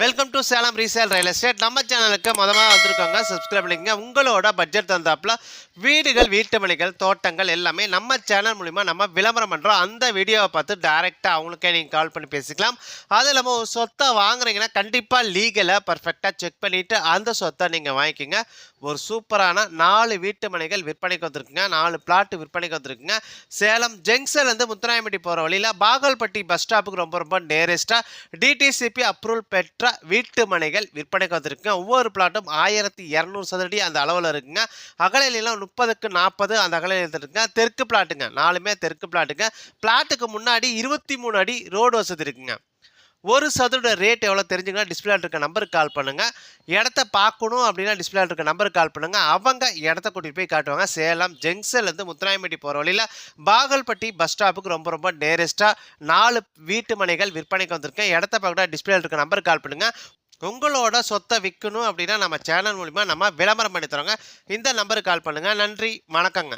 Welcome to Salem resale real estate நம்ம சேனலுக்கு மொதமாக வந்திருக்காங்க. சப்ஸ்கிரைப் பண்ணிக்கங்க. உங்களோட பட்ஜெட் தந்தாப்புல வீடுகள் வீட்டு மனைகள் தோட்டங்கள் எல்லாமே நம்ம சேனல் மூலிமா நம்ம விளம்பரம் பண்ணுறோம் அந்த வீடியோவை பார்த்து டைரெக்டாக அவங்களுக்கே நீங்கள் கால் பண்ணி பேசிக்கலாம். அது இல்லாமல் ஒரு சொத்தை வாங்குறீங்கன்னா கண்டிப்பாக லீகலாக பர்ஃபெக்டாக செக் பண்ணிவிட்டு அந்த சொத்தை நீங்கள் வாங்கிக்கோங்க. ஒரு சூப்பரான நாலு வீட்டு மனைகள் விற்பனைக்கு வந்திருக்குங்க. நாலு பிளாட் விற்பனைக்கு வந்திருக்குங்க. சேலம் ஜங்ஷன்லேருந்து முத்துராயம்பட்டி போகிற வழியில் பாகல்பட்டி பஸ் ஸ்டாப்புக்கு ரொம்ப ரொம்ப நேரஸ்ட்டாக டிடிசிபி அப்ரூவல் பெற்ற வீட்டு மனைகள் விற்பனைக்கு வந்திருக்குங்க. ஒவ்வொரு பிளாட்டும் ஆயிரத்தி இரநூறு சதுரடி அந்த அளவில் இருக்குங்க. அகலையிலாம் முப்பதுக்கு நாற்பது அந்த அகலையில் இருக்குங்க தெற்கு பிளாட்டுங்க நாலுமே தெற்கு பிளாட்டுங்க பிளாட்டுக்கு முன்னாடி இருபத்தி மூணு அடி ரோடு வசதி இருக்குங்க. ஒரு சதுரோட ரேட் எவ்வளோ தெரிஞ்சுங்கன்னா டிஸ்பிளே இருக்க நம்பருக்கு கால் பண்ணுங்க. இடத்த பார்க்கணும் அப்படின்னா டிஸ்பிளே இருக்க நம்பருக்கு கால் பண்ணுங்கள் அவங்க இடத்த கூட்டிகிட்டு போய் காட்டுவாங்க. சேலம் ஜங்ஷன்லேருந்து முத்துராயம்பட்டி போகிற வழியில் பாகல்பட்டி பஸ் ஸ்டாப்புக்கு ரொம்ப ரொம்ப நேரஸ்ட்டாக நாலு வீட்டு மனைகள் விற்பனைக்கு வந்திருக்கேன். இடத்த பார்க்கணும் டிஸ்பிளே இருக்க நம்பருக்கு கால் பண்ணுங்கள் உங்களோட சொத்தை விற்கணும் அப்படின்னா நம்ம சேனல் மூலிமா நம்ம விளம்பரம் பண்ணி தரோங்க. இந்த நம்பருக்கு கால் பண்ணுங்கள் நன்றி. வணக்கங்க.